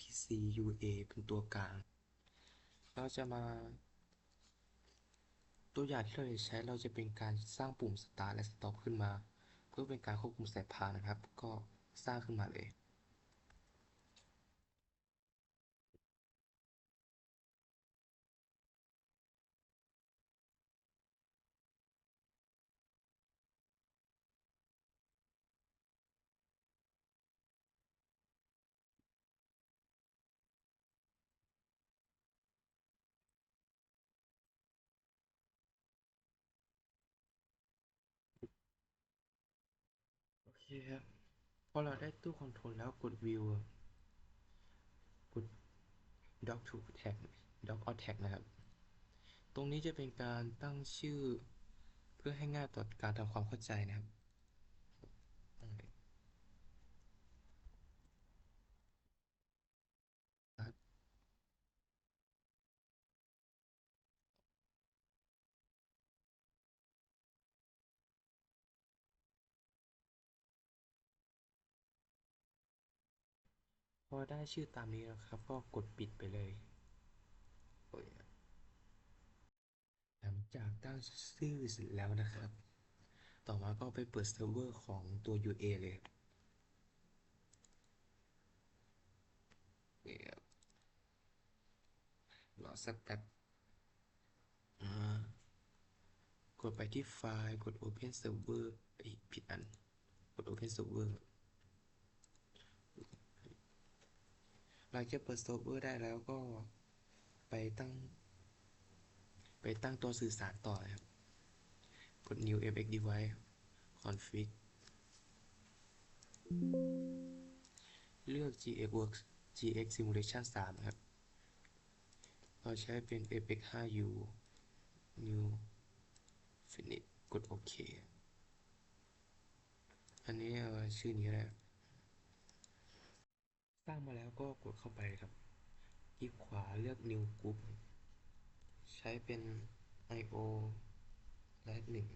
PC UA เป็นตัวกลาง เราจะมา ตัวอย่างที่เราจะใช้เราจะเป็นการสร้างปุ่ม start และ stop ขึ้นมา เพื่อเป็นการควบคุมสายพานนะครับ ก็สร้างขึ้นมาเลย คครับพอเราได้ตู้คอนโทรลแล้วกด view กด doc to tag doc or tag นะครับ ตรงนี้จะเป็นการตั้งชื่อเพื่อให้ง่ายต่อการทำความเข้าใจนะครับตั้งเลยครับ พอได้ชื่อตามนี้แล้วครับ ก็กดปิดไปเลยหลังจากตั้งชื่อเสร็จแล้วนะครับ ต่อมาก็ไปเปิดเซิร์ฟเวอร์ของตัว UA เลยครับนี่ครับรอสักแป๊บอ่ากดไปที่ไฟล์ กด Open Server เอ้ผิดอัน กด Open Server หลังจากเปิดเซิร์ฟเวอร์ได้แล้วก็ไปตั้ง ไปตั้งตัวสื่อสารต่อครับ กด New FX Device Config เลือก GX Works GX Simulation 3 ครับ เราใช้เป็น FX 5U New Finish กดโอเค อันนี้เออชื่อนี้แหละ สร้างมาแล้วก็กดเข้าไปครับ คลิกขวาเลือก New Group ใช้เป็น IO และหนึ่ง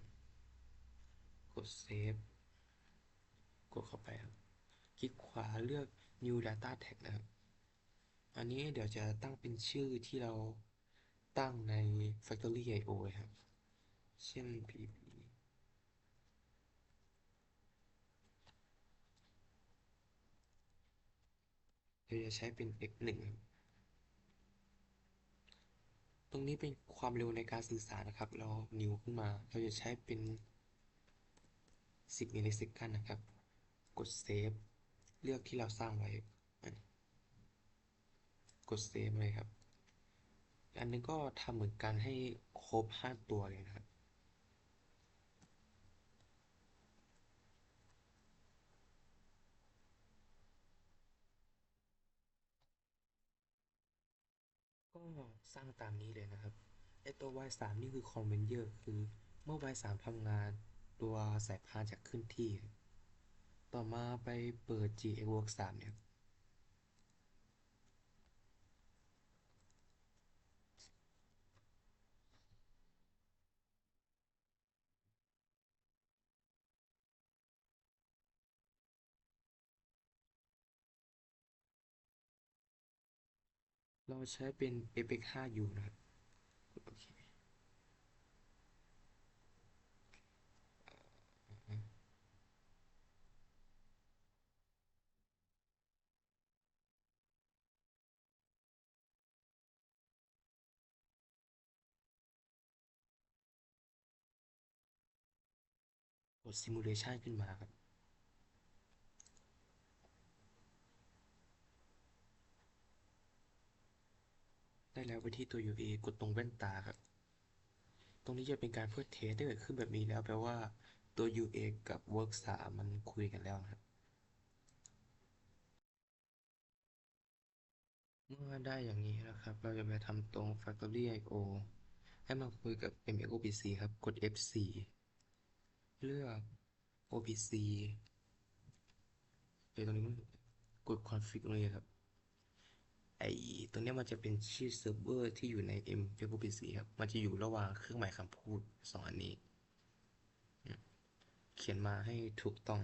กด Save กดเข้าไปครับ คลิกขวาเลือก New Data Tag นะครับ อันนี้เดี๋ยวจะตั้งเป็นชื่อที่เราตั้งใน Factory IO ครับ เช่น PP เดี๋ยวจะใช้เป็น x1 ครับตรงนี้เป็นความเร็วในการสื่อสารนะครับ เรานิวขึ้นมา เราจะใช้เป็น 10มิลลิเซคันนะครับ กดเซฟ เลือกที่เราสร้างไว้ กดเซฟเลยครับ อันนึงก็ทำเหมือนกันให้ครบ 5 ตัวเลยนะครับ สร้างตามนี้เลยนะครับไอตัว y3 นี่คือ conveyor คือเมื่อ y3 ทำงานตัวสายพานจะขึ้นที่ ต่อมาไปเปิด GX Work 3เนี่ย เราใช้เป็น FX 5U นะครับโอเคกด Simulation ขึ้นมาครับ ได้แล้วไปที่ตัว UA กดตรงแว่นตาครับ ตรงนี้จะเป็นการเพื่อเทสถ้าเกิดขึ้นแบบนี้แล้วแปลว่าตัว UA กับ Work 3มันคุยกันแล้วนะครับ เมื่อได้อย่างนี้นะครับ เราจะไปทำตรง Factory IO ให้มันคุยกับ MX OPC ครับ กด F4 เลือก OPC เดี๋ยวตรงนี้กด config ตรงนี้ครับ ไอตรงนี้มันจะเป็นชื่อเซิร์ฟเวอร์ที่อยู่ใน MX OPC ครับ มันจะอยู่ระหว่างเครื่องหมายคำพูดสองอันนี้ เขียนมาให้ถูกต้อง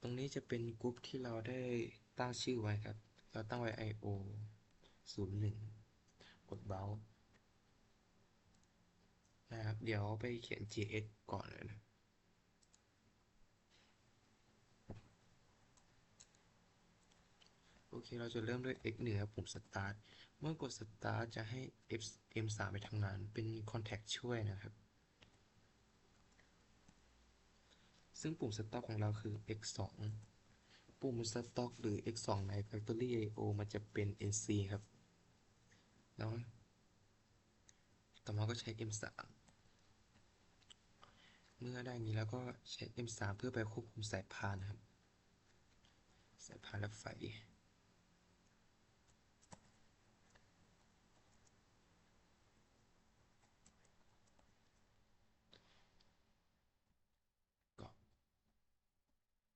ตรงนี้จะเป็นกลุ่มที่เราได้ตั้งชื่อไว้ครับ เราตั้งไว้ io ศูนย์หนึ่งกด browse นะครับ เดี๋ยวไปเขียน js ก่อนเลยนะ โอ เค เราจะเริ่มด้วย x 1ครับปุ่ม start เมื่อกด start จะให้ f m 3ไปทำงาน เป็น contact ช่วยนะครับ ซึ่งปุ่ม stop ของเราคือ x 2ปุ่ม stop หรือ x 2ใน factory io มันจะเป็น nc ครับ แล้ว ต่อมาก็ใช้ m 3เมื่อได้นี้แล้วก็ใช้ m 3เพื่อไปควบคุมสายพานครับสายพานและไฟ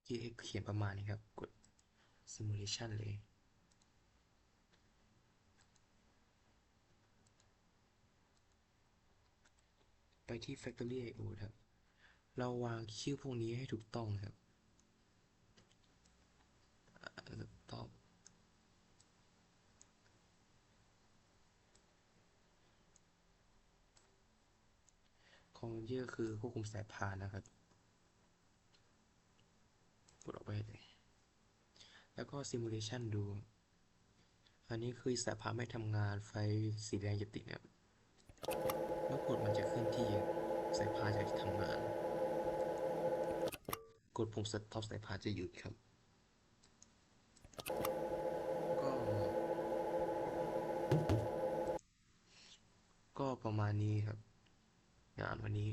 ที่เขียนประมาณนี้ครับ กด simulation เลย ไปที่ factory io ครับ เราวางชื่อพวกนี้ให้ถูกต้องครับต้องคอมเยอร์คือควบคุมสายพานนะครับ ไปแล้วก็ simulation ดู อันนี้คือสายพาไม่ทำงานไฟสีแดงจะติดเนะครับเมื่อกดมันจะเคลื่อนที่สายพานจะทำงาน กดปุ่ม stop สายพานจะหยุดครับ ก็ ก็ประมาณนี้ครับ งานวันนี้